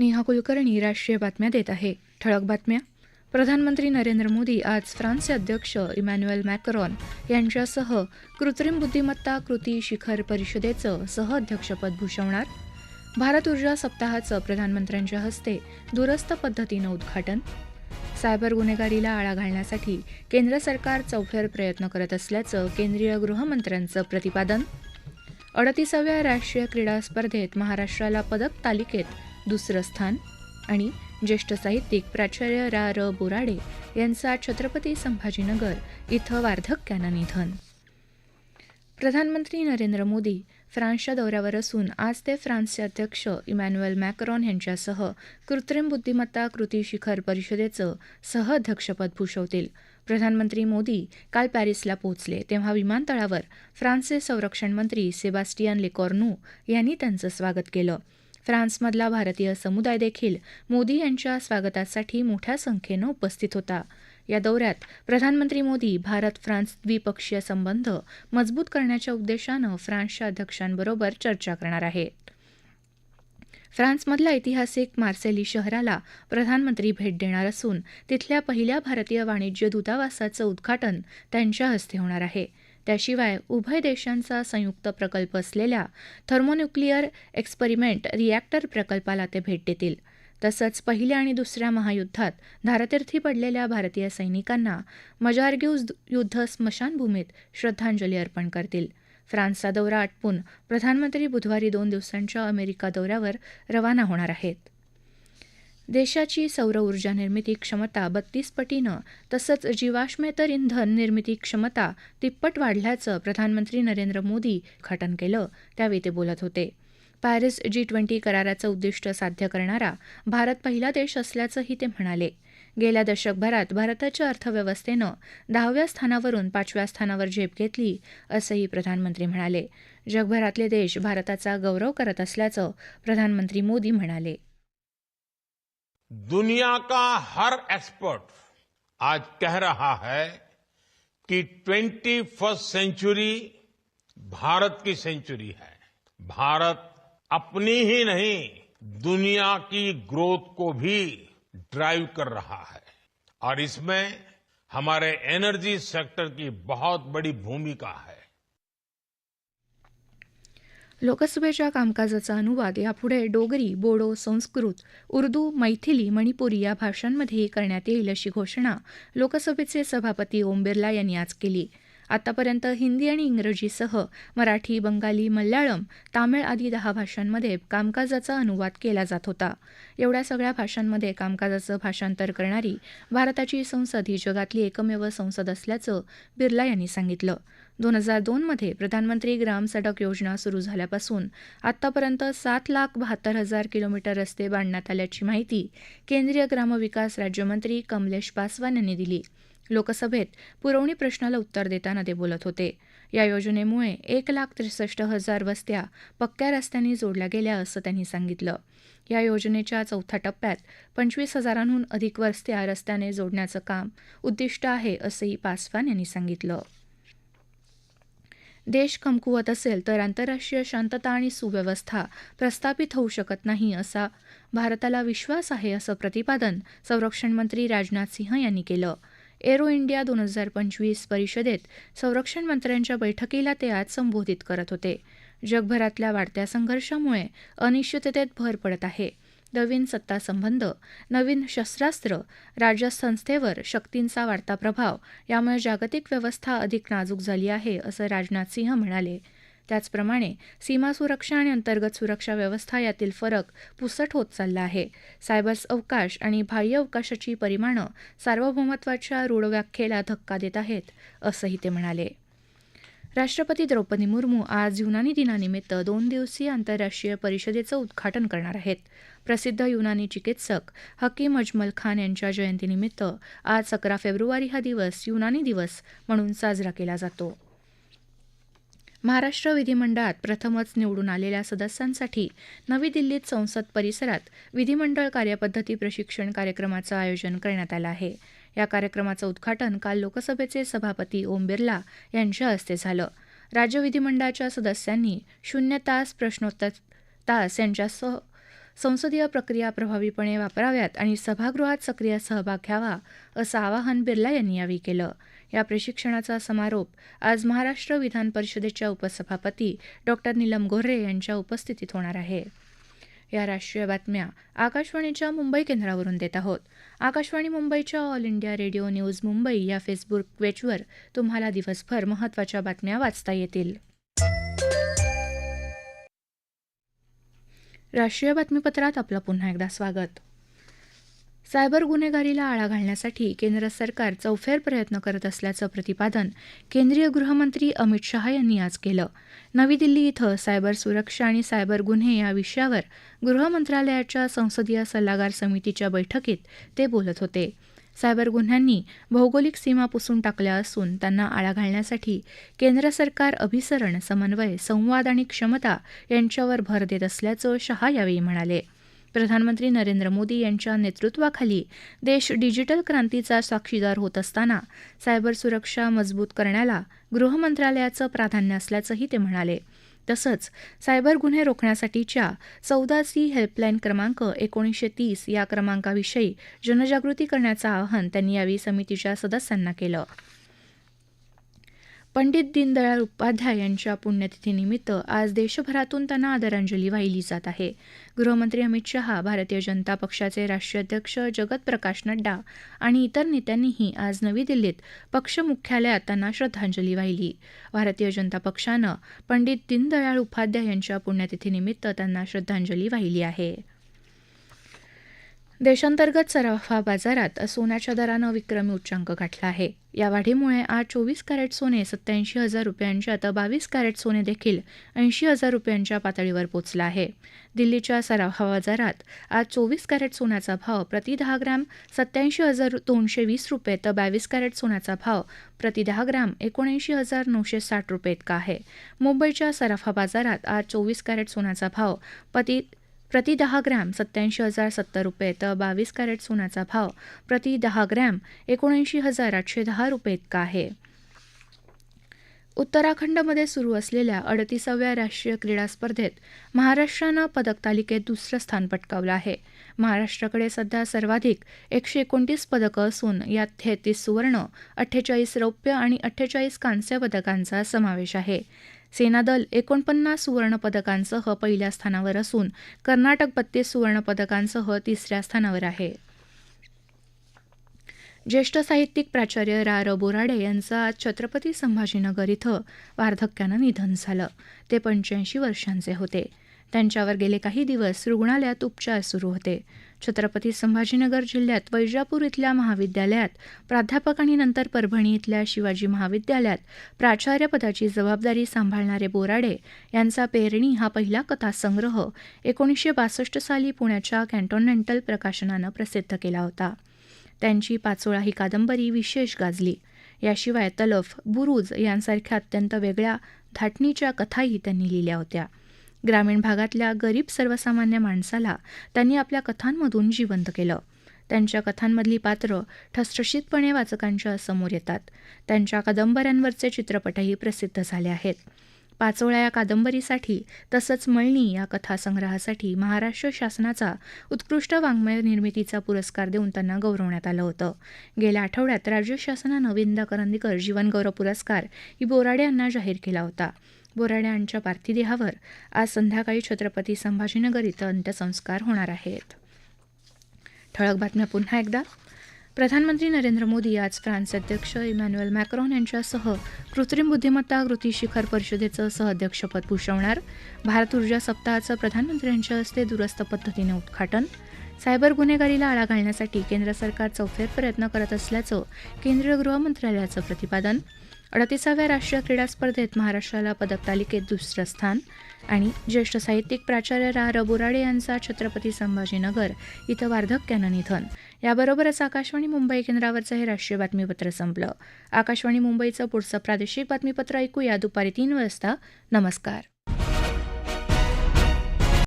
नेहा कुलकर्णी राष्ट्रीय बातम्या देत आहे. ठळक बातम्या. प्रधानमंत्री नरेंद्र मोदी आज फ्रान्सचे अध्यक्ष इमॅन्युएल मॅक्रॉन यांच्यासह कृत्रिम बुद्धिमत्ता कृती शिखर परिषदेचं सहअध्यक्षपद भूषवणार. भारत ऊर्जा सप्ताहाचं प्रधानमंत्र्यांच्या हस्ते दूरस्थ पद्धतीनं उद्घाटन. सायबर गुन्हेगारीला आळा घालण्यासाठी केंद्र सरकार चौफेर प्रयत्न करत असल्याचं केंद्रीय गृहमंत्र्यांचं प्रतिपादन. अडतीसाव्या राष्ट्रीय क्रीडा स्पर्धेत महाराष्ट्राला पदक तालिकेत दुसरं स्थान आणि ज्येष्ठ साहित्यिक प्राचार्य रा. र. बोराडे यांचा छत्रपती संभाजीनगर इथं वार्धक्यानं निधन. प्रधानमंत्री नरेंद्र मोदी फ्रान्सच्या दौऱ्यावर असून आज ते फ्रान्सचे अध्यक्ष इमॅन्युएल मॅक्रॉन यांच्यासह कृत्रिम बुद्धिमत्ता कृती शिखर परिषदेचं सहअध्यक्षपद भूषवतील. प्रधानमंत्री मोदी काल पॅरिसला पोहोचले तेव्हा विमानतळावर फ्रान्सचे संरक्षण मंत्री सेबास्टियन लेकॉर्नू यांनी त्यांचं स्वागत केलं. फ्रान्समधला भारतीय समुदाय देखील मोदी यांच्या स्वागतासाठी मोठ्या संख्येनं उपस्थित होता. या दौऱ्यात प्रधानमंत्री मोदी भारत फ्रान्स द्विपक्षीय संबंध मजबूत करण्याच्या उद्देशानं फ्रान्सच्या अध्यक्षांबरोबर चर्चा करणार आहेत. फ्रान्समधल्या ऐतिहासिक मार्सेली शहराला प्रधानमंत्री भेट देणार असून तिथल्या पहिल्या भारतीय वाणिज्य दूतावासाचं उद्घाटन त्यांच्या हस्ते होणार आहे. त्याशिवाय उभय देशांचा संयुक्त प्रकल्प असलेल्या थर्मोन्युक्लिअर एक्सपेरिमेंट रिॲक्टर प्रकल्पाला ते भेट देतील. तसंच पहिल्या आणि दुसऱ्या महायुद्धात धारतीर्थी पडलेल्या भारतीय सैनिकांना मजारग्यूज युद्ध स्मशानभूमीत श्रद्धांजली अर्पण करतील. फ्रान्सचा दौरा आटपून प्रधानमंत्री बुधवारी दोन दिवसांच्या अमेरिका दौऱ्यावर रवाना होणार आहेत. देशाची सौर ऊर्जा निर्मिती क्षमता बत्तीस पटीनं तसंच जीवाश्मेतर इंधन निर्मिती क्षमता तिप्पट वाढल्याचं प्रधानमंत्री नरेंद्र मोदी उद्घाटन केलं. त्यावेळी ते बोलत होते. पॅरिस जी ट्वेंटी कराराचं उद्दिष्ट साध्य करणारा भारत पहिला देश असल्याचंही ते म्हणाले. गेल्या दशकभरात भारताच्या अर्थव्यवस्थेनं दहाव्या स्थानावरून पाचव्या स्थानावर झेप घेतली असंही प्रधानमंत्री म्हणाले. जगभरातले देश भारताचा गौरव करत असल्याचं प्रधानमंत्री मोदी म्हणाले. दुनिया का हर एक्सपर्ट आज कह रहा है कि ट्वेंटी फ़र्स्ट सेंचुरी भारत की सेंचुरी है। भारत अपनी ही नहीं, दुनिया की ग्रोथ को भी ड्राइव कर रहा है। और इसमें हमारे एनर्जी सेक्टर की बहुत बड़ी भूमिका है। लोकसभेच्या कामकाजाचा अनुवाद यापुढे डोगरी बोडो संस्कृत उर्दू मैथिली मणिपुरी या भाषांमध्येही करण्यात येईल अशी घोषणा लोकसभेचे सभापती ओम बिर्ला यांनी आज केली. आतापर्यंत हिंदी आणि इंग्रजीसह मराठी बंगाली मल्याळम तामिळ आदी दहा भाषांमध्ये कामकाजाचा अनुवाद केला जात होता. एवढ्या सगळ्या भाषांमध्ये कामकाजाचं भाषांतर करणारी भारताची संसद ही जगातली एकमेव संसद असल्याचं बिर्ला यांनी सांगितलं. दोन हजार दोनमध्ये प्रधानमंत्री ग्राम सडक योजना सुरू झाल्यापासून आतापर्यंत सात लाख बहात्तर हजार किलोमीटर रस्ते बांधण्यात आल्याची माहिती केंद्रीय ग्रामविकास राज्यमंत्री कमलेश पासवान यांनी दिली. लोकसभेत पुरवणी प्रश्नाला उत्तर देताना ते बोलत होते. या योजनेमुळे एक लाख त्रेसष्ट हजार वस्त्या पक्क्या रस्त्यांनी जोडल्या गेल्या असं त्यांनी सांगितलं. या योजनेच्या चौथ्या टप्प्यात पंचवीस हजारांहून अधिक वस्त्या रस्त्याने जोडण्याचं काम उद्दिष्ट आहे असंही पासवान यांनी सांगितलं. देश कमकुवत असेल तर आंतरराष्ट्रीय शांतता आणि सुव्यवस्था प्रस्थापित होऊ शकत नाही असा भारताला विश्वास आहे असं प्रतिपादन संरक्षण मंत्री राजनाथ सिंह यांनी केलं. एरो इंडिया दोन हजार पंचवीस परिषदेत संरक्षण मंत्र्यांच्या बैठकीला ते आज संबोधित करत होते. जगभरातल्या वाढत्या संघर्षामुळे अनिश्चिततेत भर पडत आहे. नवीन सत्तासंबंध नवीन शस्त्रास्त्र राजसंस्थेवर शक्तींचा वाढता प्रभाव यामुळे जागतिक व्यवस्था अधिक नाजूक झाली आहे असं राजनाथ सिंह म्हणाले. त्याचप्रमाणे सीमा सुरक्षा आणि अंतर्गत सुरक्षा व्यवस्था यातील फरक पुसट होत चालला आहे. सायबर अवकाश आणि बाह्य अवकाशाची परिमाणं सार्वभौमत्वाच्या रूढ व्याख्येला धक्का देत आहेत असंही ते म्हणाले. राष्ट्रपती द्रौपदी मुर्मू आज युनानी दिनानिमित्त दोन दिवसीय आंतरराष्ट्रीय परिषदेचं उद्घाटन करणार आहेत. प्रसिद्ध युनानी चिकित्सक हकीम अजमल खान यांच्या जयंतीनिमित्त आज अकरा फेब्रुवारी हा दिवस युनानी दिवस म्हणून साजरा केला जातो. महाराष्ट्र विधिमंडळात प्रथमच निवडून आलेल्या सदस्यांसाठी नवी दिल्लीत संसद परिसरात विधिमंडळ कार्यपद्धती प्रशिक्षण कार्यक्रमाचं आयोजन करण्यात आलं आहे. या कार्यक्रमाचं उद्घाटन काल लोकसभेचे सभापती ओम बिर्ला यांच्या हस्ते झालं. राज्य विधिमंडळाच्या सदस्यांनी शून्य तास प्रश्नोत्तर तास यांच्यासह संसदीय प्रक्रिया प्रभावीपणे वापराव्यात आणि सभागृहात सक्रिय सहभाग घ्यावा असं आवाहन बिर्ला यांनी यावेळी केलं. या प्रशिक्षणाचा समारोप आज महाराष्ट्र विधान परिषदेच्या उपसभापती डॉक्टर नीलम गोऱ्हे यांच्या उपस्थितीत होणार आहे. या राष्ट्रीय बातम्या आकाशवाणीच्या मुंबई केंद्रावरून देत आहोत. आकाशवाणी मुंबईच्या all India radio news Mumbai या फेसबुक पेजवर तुम्हाला दिवसभर महत्त्वाच्या बातम्या वाचता येतील. राष्ट्रीय बातमीपत्रात आपलं पुन्हा एकदा स्वागत. सायबर गुन्हेगारीला आळा घालण्यासाठी केंद्र सरकार चौफेर प्रयत्न करत असल्याचं प्रतिपादन केंद्रीय गृहमंत्री अमित शहा यांनी आज केलं. नवी दिल्ली इथं सायबर सुरक्षा आणि सायबर गुन्हे या विषयावर गृहमंत्रालयाच्या संसदीय सल्लागार समितीच्या बैठकीत ते बोलत होते. सायबर गुन्ह्यांनी भौगोलिक सीमा पुसून टाकल्या असून त्यांना आळा घालण्यासाठी केंद्र सरकार अभिसरण समन्वय संवाद आणि क्षमता यांच्यावर भर देत असल्याचं शहा यावेळी म्हणाले. प्रधानमंत्री नरेंद्र मोदी यांच्या नेतृत्वाखाली देश डिजिटल क्रांतीचा साक्षीदार होत असताना सायबर सुरक्षा मजबूत करण्याला गृह मंत्रालयाचं प्राधान्य असल्याचंही ते म्हणाले. तसंच सायबर गुन्हे रोखण्यासाठीच्या चौदा सी हेल्पलाईन क्रमांक एकोणीसशे तीस या क्रमांकाविषयी जनजागृती करण्याचं आवाहन त्यांनी यावेळी समितीच्या सदस्यांना केलं. पंडित दीनदयाळ उपाध्याय यांच्या पुण्यतिथीनिमित्त आज देशभरातून त्यांना आदरांजली वाहिली जात आहे. गृहमंत्री अमित शहा भारतीय जनता पक्षाचे राष्ट्रीय अध्यक्ष जगत प्रकाश नड्डा आणि इतर नेत्यांनीही आज नवी दिल्लीत पक्ष मुख्यालयात त्यांना श्रद्धांजली वाहिली. भारतीय जनता पक्षानं पंडित दीनदयाळ उपाध्याय यांच्या पुण्यतिथीनिमित्त त्यांना श्रद्धांजली वाहिली आहे. देशांतर्गत सराफा बाजारात सोन्याच्या दरानं विक्रमी उच्चांक गाठला आहे. या वाढीमुळे आज चोवीस कॅरेट सोने सत्याऐंशी हजार रुपयांच्या तर बावीस कॅरेट सोने देखील ऐंशी हजार रुपयांच्या पातळीवर पोचला आहे. दिल्लीच्या सराफा बाजारात आज चोवीस कॅरेट सोन्याचा भाव प्रति दहा ग्रॅम सत्याऐंशी हजार दोनशे वीस रुपये तर बावीस कॅरेट सोन्याचा भाव प्रति दहा ग्रॅम एकोणऐंशी हजार नऊशे साठ रुपये इतका आहे. मुंबईच्या सराफा बाजारात आज चोवीस कॅरेट सोन्याचा भाव प्रति प्रति दहा ग्रॅम सत्याऐंशी हजार सत्तर रुपये तर बावीस कॅरेट सोन्याचा भाव प्रति दहा ग्रॅम एकोणऐंशी हजार आठशे दहा रुपये इतका आहे. उत्तराखंडमध्ये सुरू असलेल्या अडतीसाव्या राष्ट्रीय क्रीडा स्पर्धेत महाराष्ट्रानं पदक तालिकेत दुसरं स्थान पटकावलं आहे. महाराष्ट्राकडे सध्या सर्वाधिक एकशे एकोणतीस पदकं असून यात तेहतीस सुवर्ण अठ्ठेचाळीस रौप्य आणि अठ्ठेचाळीस कांस्य पदकांचा समावेश आहे. सेनादल एकोणपन्नास सुवर्णपदकांसह पहिल्या स्थानावर असून कर्नाटक बत्तीस सुवर्णपदकांसह तिसऱ्या स्थानावर आहे. ज्येष्ठ साहित्यिक प्राचार्य रा. र. बोराडे यांचं आज छत्रपती संभाजीनगर इथं वार्धक्यानं निधन झालं. ते पंच्याऐंशी वर्षांचे होते. त्यांच्यावर गेले काही दिवस रुग्णालयात उपचार सुरू होते. छत्रपती संभाजीनगर जिल्ह्यात वैजापूर इथल्या महाविद्यालयात प्राध्यापक आणि नंतर परभणी इथल्या शिवाजी महाविद्यालयात प्राचार्यपदाची जबाबदारी सांभाळणारे बोराडे यांचा पेरणी हा पहिला कथासंग्रह एकोणीसशे बासष्ट साली पुण्याच्या कॅन्टोनेंटल प्रकाशनानं प्रसिद्ध केला होता. त्यांची पाचोळा ही कादंबरी विशेष गाजली. याशिवाय तलफ बुरुज यांसारख्या अत्यंत वेगळ्या धाटणीच्या कथाही त्यांनी लिहिल्या होत्या. ग्रामीण भागातल्या गरीब सर्वसामान्य माणसाला त्यांनी आपल्या कथांमधून जिवंत केलं. त्यांच्या कथांमधली पात्र ठसठशीतपणे वाचकांच्या समोर येतात. त्यांच्या कादंबऱ्यांवरचे चित्रपटही प्रसिद्ध झाले आहेत. पाचोळा या कादंबरीसाठी तसंच मळणी या कथासंग्रहासाठी महाराष्ट्र शासनाचा उत्कृष्ट वाङ्मय निर्मितीचा पुरस्कार देऊन त्यांना गौरवण्यात आलं होतं. गेल्या आठवड्यात राज्य शासनानं विंदा करंदीकर जीवनगौरव पुरस्कार ही बोराडे यांना जाहीर केला होता. बोराडे यांच्या पार्थिदेहावर आज संध्याकाळी छत्रपती संभाजीनगर इथं अंत्यसंस्कार होणार आहेत. ठळक बातम्या पुन्हा एकदा. प्रधानमंत्री नरेंद्र मोदी आज फ्रान्स अध्यक्ष इमॅन्युएल मॅक्रॉन यांच्यासह कृत्रिम बुद्धिमत्ता कृती शिखर परिषदेचं सहअध्यक्षपद भूषवणार. भारत ऊर्जा सप्ताहाचं प्रधानमंत्र्यांच्या हस्ते दूरस्थ पद्धतीने उद्घाटन. सायबर गुन्हेगारीला आळा घालण्यासाठी केंद्र सरकार चौफेर प्रयत्न करत असल्याचं केंद्रीय गृह मंत्रालयाचं प्रतिपादन. अडतीसाव्या राष्ट्रीय क्रीडा स्पर्धेत महाराष्ट्राला पदक तालिकेत दुसरं स्थान आणि ज्येष्ठ साहित्यिक प्राचार्य रा. रबुराडे यांचा छत्रपती संभाजीनगर इथं वार्धक्यानं निधन. याबरोबरच आकाशवाणी मुंबई केंद्रावरचं हे राष्ट्रीय बातमीपत्र संपलं. आकाशवाणी मुंबईचं पुढचं प्रादेशिक बातमीपत्र ऐकूया दुपारी तीन वाजता. नमस्कार.